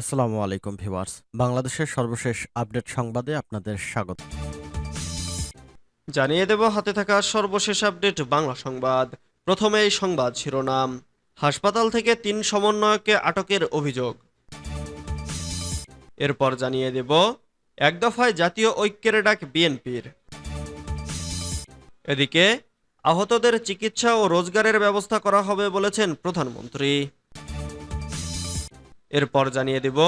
আসসালামু আলাইকুম ভিউয়ার্স। বাংলাদেশের সর্বশেষ আপডেট সংবাদে আপনাদের স্বাগত। জানিয়ে দেব, হাতে থাকা সর্বশেষ আপডেট বাংলা সংবাদ। প্রথমে এই সংবাদ শিরোনাম। হাসপাতাল থেকে তিন সমন্বয়কে আটকের অভিযোগ। এরপর জানিয়ে দেব, এক দফায় জাতীয় ঐক্যের ডাক বিএনপির। এদিকে, আহতদের চিকিৎসা ও রোজগারের ব্যবস্থা করা হবে বলেছেন প্রধানমন্ত্রী। এরপর জানিয়ে দেব,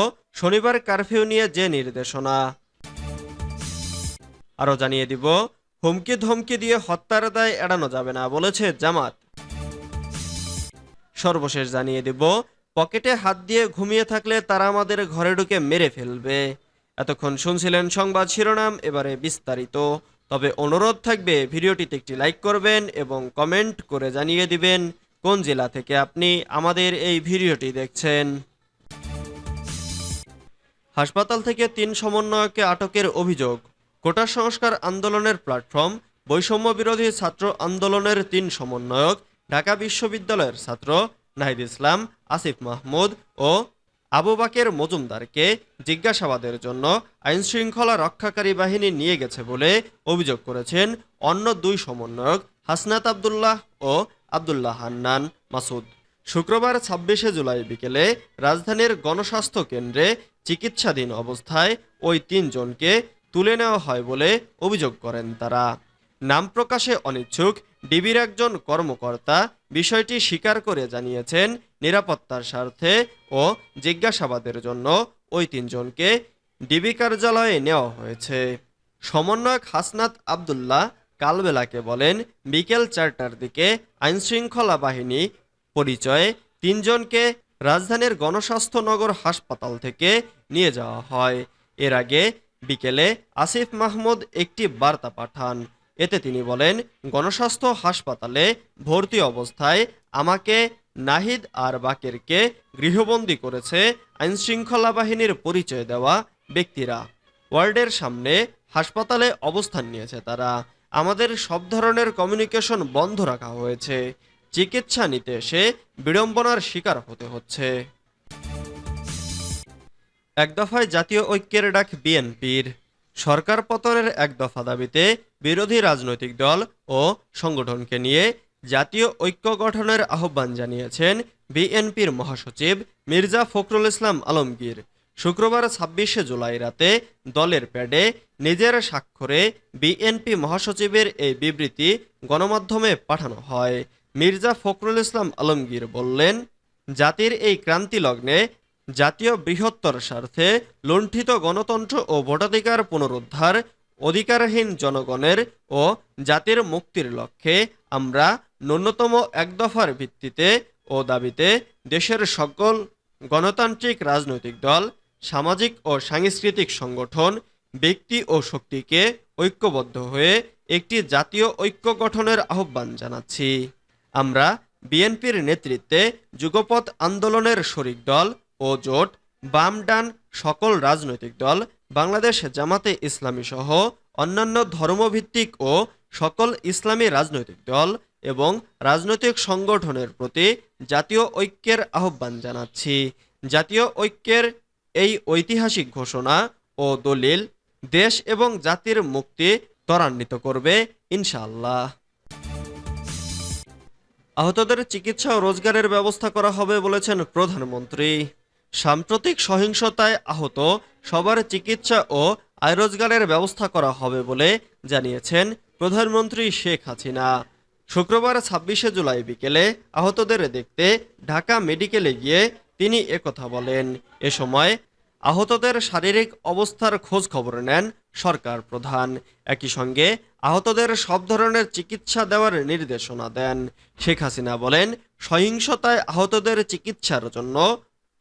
শনিবার কারফিউ নিয়ে যে নির্দেশনা। আরও জানিয়ে দিব, হুমকি ধমকি দিয়ে হত্যার দায় এড়ানো যাবে না বলেছে জামাত। সর্বশেষ জানিয়ে দিব, পকেটে হাত দিয়ে ঘুমিয়ে থাকলে তারা আমাদের ঘরে ঢুকে মেরে ফেলবে। এতক্ষণ শুনছিলেন সংবাদ শিরোনাম, এবারে বিস্তারিত। তবে অনুরোধ থাকবে, ভিডিওটিতে একটি লাইক করবেন এবং কমেন্ট করে জানিয়ে দিবেন, কোন জেলা থেকে আপনি আমাদের এই ভিডিওটি দেখছেন। হাসপাতাল থেকে তিন সমন্বয়কে আটকের অভিযোগ। কোটা সংস্কার আন্দোলনের প্ল্যাটফর্ম, বৈষম্য বিরোধী ছাত্র আন্দোলনের তিন সমন্বয়ক, ঢাকা বিশ্ববিদ্যালয়ের ছাত্র নাহিদ ইসলাম, আসিফ মাহমুদ ও আবু বাকের মজুমদারকে জিজ্ঞাসাবাদের জন্য আইনশৃঙ্খলা রক্ষাকারী বাহিনী নিয়ে গেছে বলে অভিযোগ করেছেন অন্য দুই সমন্বয়ক, হাসনাত আবদুল্লাহ ও আবদুল্লাহ হান্নান মাসুদ। শুক্রবার ছাব্বিশে জুলাই বিকেলে রাজধানীর গণস্বাস্থ্য কেন্দ্রে চিকিৎসাধীন অবস্থায় ওই তিনজনকে তুলে নেওয়া হয় বলে অভিযোগ করেন তারা। নাম প্রকাশে অনিচ্ছুক, ডিবির একজন কর্মকর্তা বিষয়টি স্বীকার করে জানিয়েছেন নিরাপত্তার স্বার্থে ও জিজ্ঞাসাবাদের জন্য ওই তিনজনকে ডিবি কার্যালয়ে নেওয়া হয়েছে। সমন্বয়ক হাসনাত আবদুল্লাহ কালবেলাকে বলেন, বিকেল চারটার দিকে আইনশৃঙ্খলা বাহিনী পরিচয়ে তিনজনকে রাজধানীর গণস্বাস্থ্যনগর হাসপাতাল থেকে নিয়ে যাওয়া হয়। এর আগে বিকেলে আসিফ মাহমুদ একটি বার্তা পাঠান। এতে তিনি বলেন, গণস্বাস্থ্য হাসপাতালে ভর্তি অবস্থায় আমাকে নাহিদ আর বাকেরকে গৃহবন্দী করেছে আইনশৃঙ্খলা বাহিনীর পরিচয় দেওয়া ব্যক্তিরা। ওয়ার্ডের সামনে হাসপাতালে অবস্থান নিয়েছে তারা। আমাদের সব ধরনের কমিউনিকেশন বন্ধ রাখা হয়েছে। চিকিৎসা নিতে এসে বিড়ম্বনার শিকার হতে হচ্ছে। এক দফায় জাতীয় ঐক্যের ডাক বিএনপির সরকার পতনের এক দফা দাবিতে বিরোধী রাজনৈতিক দল ও সংগঠনকে নিয়ে জাতীয় ঐক্য গঠনের আহ্বান জানিয়েছেন বিএনপির মহাসচিব মির্জা ফখরুল ইসলাম আলমগীর। শুক্রবার ছাব্বিশে জুলাই রাতে দলের প্যাডে নিজের স্বাক্ষরে বিএনপি মহাসচিবের এই বিবৃতি গণমাধ্যমে পাঠানো হয়। মির্জা ফখরুল ইসলাম আলমগীর বললেন, জাতির এই ক্রান্তি লগ্নে জাতীয় বৃহত্তর স্বার্থে লুণ্ঠিত গণতন্ত্র ও ভোটাধিকার পুনরুদ্ধার অধিকারহীন জনগণের ও জাতির মুক্তির লক্ষ্যে আমরা ন্যূনতম এক দফার ভিত্তিতে ও দাবিতে দেশের সকল গণতান্ত্রিক রাজনৈতিক দল, সামাজিক ও সাংস্কৃতিক সংগঠন, ব্যক্তি ও শক্তিকে ঐক্যবদ্ধ হয়ে একটি জাতীয় ঐক্য গঠনের আহ্বান জানাচ্ছি। আমরা বিএনপির নেতৃত্বে যুগপৎ আন্দোলনের শরিক দল ও জোট বাম ডান সকল রাজনৈতিক দল বাংলাদেশ জামাতে ইসলামী সহ অন্যান্য ধর্মভিত্তিক ও সকল ইসলামী রাজনৈতিক দল এবং রাজনৈতিক সংগঠনের প্রতি জাতীয় ঐক্যের আহ্বান জানাচ্ছি। জাতীয় ঐক্যের এই ঐতিহাসিক ঘোষণা ও দলিল দেশ এবং জাতির মুক্তি ত্বরান্বিত করবে, ইনশাআল্লাহ। আহতদের চিকিৎসা ও রোজগারের ব্যবস্থা করা হবে বলেছেন প্রধানমন্ত্রী। সাম্প্রতিক সহিংসতায় আহত সবার চিকিৎসা ও আয় রোজগারের ব্যবস্থা করা হবে বলে জানিয়েছেন প্রধানমন্ত্রী শেখ হাসিনা। শুক্রবার ছাব্বিশে জুলাই বিকেলে আহতদের দেখতে ঢাকা মেডিকেলে গিয়ে তিনি একথা বলেন। এ সময় আহতদের শারীরিক অবস্থার খোঁজ খবর নেন সরকার প্রধান। একই সঙ্গে আহতদের সব ধরনের চিকিৎসা দেওয়ার নির্দেশনা দেন। শেখ হাসিনা বলেন, সহিংসতায় আহতদের চিকিৎসার জন্য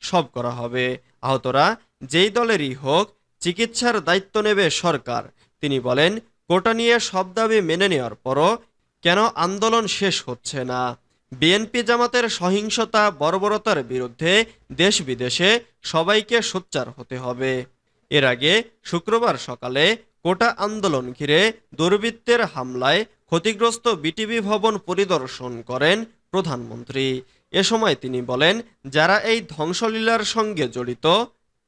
সব করা হবে। আহতরা যেই দলেরই হোক, চিকিৎসার দায়িত্ব নেবে সরকার। তিনি বলেন, কোটা নিয়ে সব দাবি মেনে নেওয়ার পরও কেন আন্দোলন শেষ হচ্ছে না? বিএনপি জামাতের সহিংসতা, বর্বরতার বিরুদ্ধে দেশ বিদেশে সবাইকে সোচ্চার হতে হবে। এর আগে শুক্রবার সকালে কোটা আন্দোলন ঘিরে দুর্বৃত্তের হামলায় ক্ষতিগ্রস্ত বিটিভি ভবন পরিদর্শন করেন প্রধানমন্ত্রী। এ সময় তিনি বলেন, যারা এই ধ্বংসলীলার সঙ্গে জড়িত,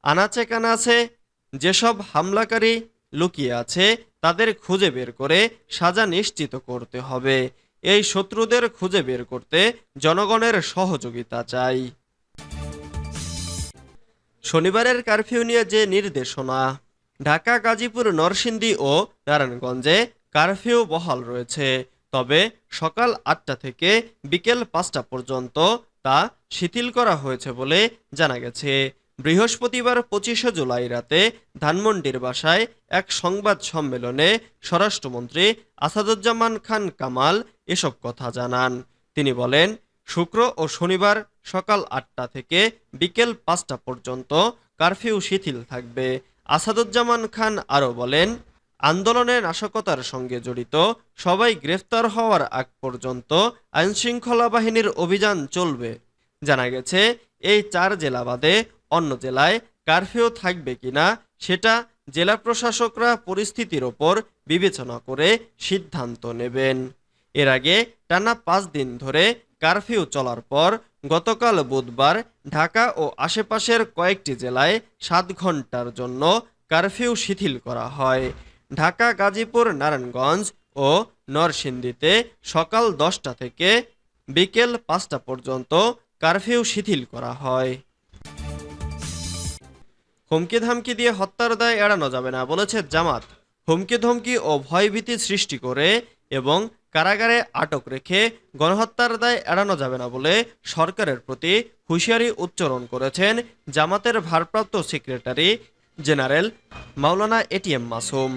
আনাচে কানাচে যেসব হামলাকারী লুকিয়ে আছে, তাদের খুঁজে বের করে সাজা নিশ্চিত করতে হবে। এই শত্রুদের খুঁজে বের করতে জনগণের সহযোগিতা চাই। শনিবারের কারফিউ নিয়ে যে নির্দেশনা, ঢাকা, গাজীপুর, নরসিংদী ও নারায়ণগঞ্জে কারফিউ বহাল রয়েছে। তবে সকাল আটটা থেকে বিকেল পাঁচটা পর্যন্ত তা শিথিল করা হয়েছে বলে জানা গেছে। বৃহস্পতিবার পঁচিশে জুলাই রাতে ধানমন্ডির বাসায় এক সংবাদ সম্মেলনে স্বরাষ্ট্রমন্ত্রী আসাদুজ্জামান খান কামাল এসব কথা জানান। তিনি বলেন, শুক্র ও শনিবার সকাল আটটা থেকে বিকেল পাঁচটা পর্যন্ত কারফিউ শিথিল থাকবে। আসাদুজ্জামান খান আরও বলেন আন্দোলনে নাশকতার সঙ্গে জড়িত সবাই গ্রেফতার হওয়ার আগ পর্যন্ত আইনশৃঙ্খলা বাহিনীর অভিযান চলবে। জানা গেছে, এই চার জেলা বাদে অন্য জেলায় কারফিউ থাকবে কিনা সেটা জেলা প্রশাসকরা পরিস্থিতির ওপর বিবেচনা করে সিদ্ধান্ত নেবেন। এর আগে টানা পাঁচ দিন ধরে কারফিউ চলার পর গতকাল বুধবার ঢাকা ও আশেপাশের কয়েকটি জেলায় সাত ঘণ্টার জন্য কারফিউ শিথিল করা হয়। ঢাকা, গাজীপুর, নারায়ণগঞ্জ ও নরসিংদীতে সকাল দশটা থেকে বিকেল পাঁচটা পর্যন্ত কারফিউ শিথিল করা হয়। হুমকি ধামকি দিয়ে হত্যার দায় এড়ানো যাবে না বলেছে জামাত। হুমকি ধমকি ও ভয়ভীতি সৃষ্টি করে এবং কারাগারে আটক রেখে গণহত্যার দায় এড়ানো যাবে না বলে সরকারের প্রতি হুঁশিয়ারি উচ্চারণ করেছেন জামাতের ভারপ্রাপ্ত সেক্রেটারি জেনারেল মাওলানা এটিএম মাসুম।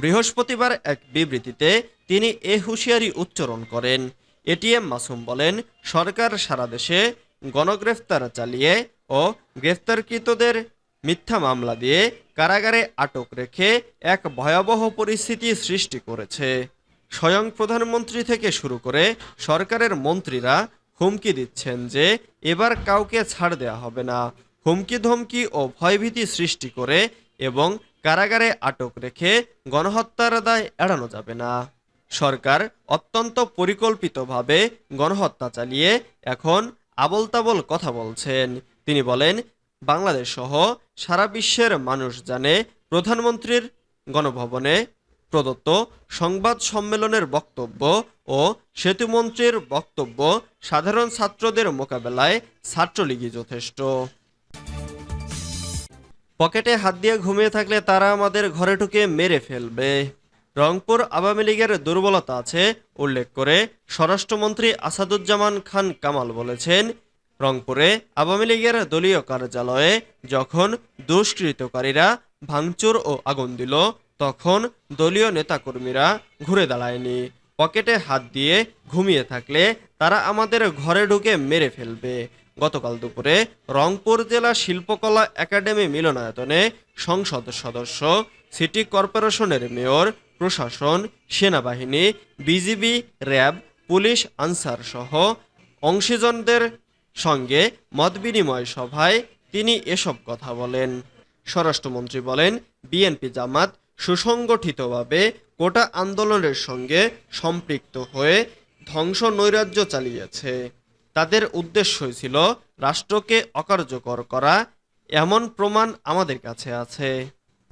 বৃহস্পতিবার এক বিবৃতিতে তিনি এ হুঁশিয়ারি উচ্চারণ করেন। এটিএম মাসুম বলেন, সরকার সারা দেশে গণগ্রেফতার চালিয়ে ও গ্রেফতারকৃতদের মিথ্যা মামলা দিয়ে কারাগারে আটক রেখে এক ভয়াবহ পরিস্থিতি সৃষ্টি করেছে। স্বয়ং প্রধানমন্ত্রী থেকে শুরু করে সরকারের মন্ত্রীরা হুমকি দিচ্ছেন যে এবার কাউকে ছাড় দেওয়া হবে না। হুমকি ধমকি ও ভয়ভীতি সৃষ্টি করে এবং কারাগারে আটক রেখে গণহত্যার দায় এড়ানো যাবে না। সরকার অত্যন্ত পরিকল্পিতভাবে গণহত্যা চালিয়ে এখন আবল তাবল কথা বলছেন। তিনি বলেন, বাংলাদেশ সহ সারা বিশ্বের মানুষ জানে প্রধানমন্ত্রীর গণভবনে প্রদত্ত সংবাদ সম্মেলনের বক্তব্য ও সেতুমন্ত্রীর বক্তব্য সাধারণ ছাত্রদের মোকাবেলায় ছাত্রলীগই যথেষ্ট। পকেটে হাত দিয়ে ঘুমিয়ে থাকলে তারা আমাদের ঘরে ঢুকে মেরে ফেলবে। রংপুর আওয়ামী লীগের দুর্বলতা আছে, উল্লেখ করে স্বরাষ্ট্রমন্ত্রী আসাদুজ্জামান খান কামাল বলেছেন, রংপুরে আওয়ামী লীগের দলীয় কার্যালয়ে যখন দুষ্কৃতকারীরা ভাঙচুর ও আগুন দিল, তখন দলীয় নেতাকর্মীরা ঘুরে দাঁড়ায়নি। পকেটে হাত দিয়ে ঘুমিয়ে থাকলে তারা আমাদের ঘরে ঢুকে মেরে ফেলবে। গতকাল দুপুরে রংপুর জেলা শিল্পকলা একাডেমি মিলনায়তনে সংসদ সদস্য, সিটি কর্পোরেশনের মেয়র, প্রশাসন, সেনাবাহিনী, বিজিবি, র্যাব, পুলিশ, আনসার সহ অংশীজনদের সঙ্গে মতবিনিময় সভায় তিনি এসব কথা বলেন। স্বরাষ্ট্রমন্ত্রী বলেন, বিএনপি জামাত সুসংগঠিতভাবে কোটা আন্দোলনের সঙ্গে সম্পৃক্ত হয়ে ধ্বংস নৈরাজ্য চালিয়েছে। তাদের উদ্দেশ্যই ছিল রাষ্ট্রকে অকার্যকর করা এমন প্রমাণ আমাদের কাছে আছে।